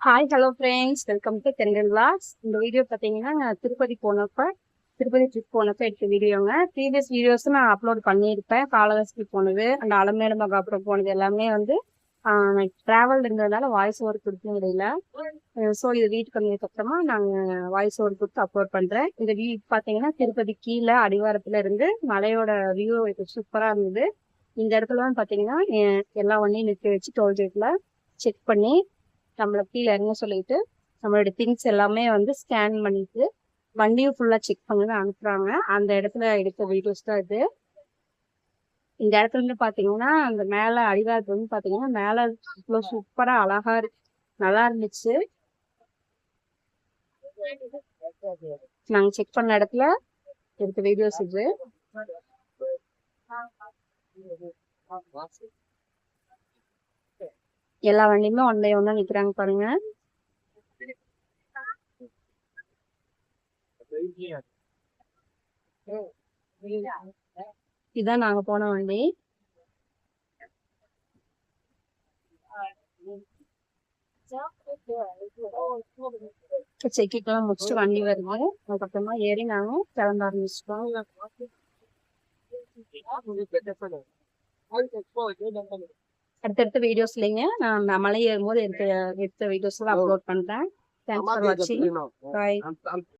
Hi hello friends welcome to Thendral vlogs இந்த video பார்த்தீங்கன்னா நான் திருப்பதி போனப்ப திருப்பதி ட்ரிப் போனப்ப எடுத்த வீடியோங்க ப்ரீவியஸ் வீடியோஸ் நான் அப்லோட் பண்ணியிருப்பேன். காலகஸ்தி போனது அந்த அலமேல மகாபுரம் போனது எல்லாமே வந்து ட்ராவல் இருந்ததுனால வாய்ஸ் ஓவர் கொடுக்க முடியல. ஸோ இது வீட்டுக்கு வந்ததுக்கப்புறமா நாங்கள் வாய்ஸ் ஓவர் கொடுத்து அப்லோட் பண்ணுறேன் இந்த வீ பார்த்தீங்கன்னா திருப்பதி கீழே அடிவாரத்தில் இருந்து மலையோட வியூ சூப்பராக இருந்தது. இந்த இடத்துல பார்த்தீங்கன்னா எல்லா ஒன்றையும் நிறுத்தி வச்சு டோல்கேட்டில் செக் பண்ணி நம்மளை கீழே இறங்க சொல்லிட்டு நம்மளோட திங்ஸ் எல்லாமே வந்து ஸ்கேன் பண்ணிட்டு வண்டியும் ஃபுல்லாக செக் பண்ணி அனுப்புறாங்க. அந்த இடத்துல எடுத்த வீடியோஸ் தான் இது. இந்த இடத்துல இருந்து பார்த்தீங்கன்னா அந்த மேலே அடிவாரத்து வந்து பார்த்தீங்கன்னா மேலே இவ்வளோ சூப்பராக அழகா நல்லா இருந்துச்சு. நாங்கள் செக் பண்ண இடத்துல எடுத்த வீடியோஸ் இது. எல்லா வண்டியுமே ஒன் பை ஒன்னா நிக்கிறாங்க பாருங்க. இதான் நாங்க போன வண்டி. செக்கிக்கெல்லாம் முடிச்சுட்டு வண்டி வருது அதுக்கப்புறமா ஏறி நாங்க கிளம்ப ஆரம்பிச்சிட்டோம் அடுத்தடுத்த வீடியோஸ் இல்லைங்க. நான் மலை ஏறும்போது எடுத்த எடுத்த வீடியோஸ் எல்லாம் அப்லோட் பண்றேன். தேங்க்ஸ் ஃபார் வாட்சிங் பாய்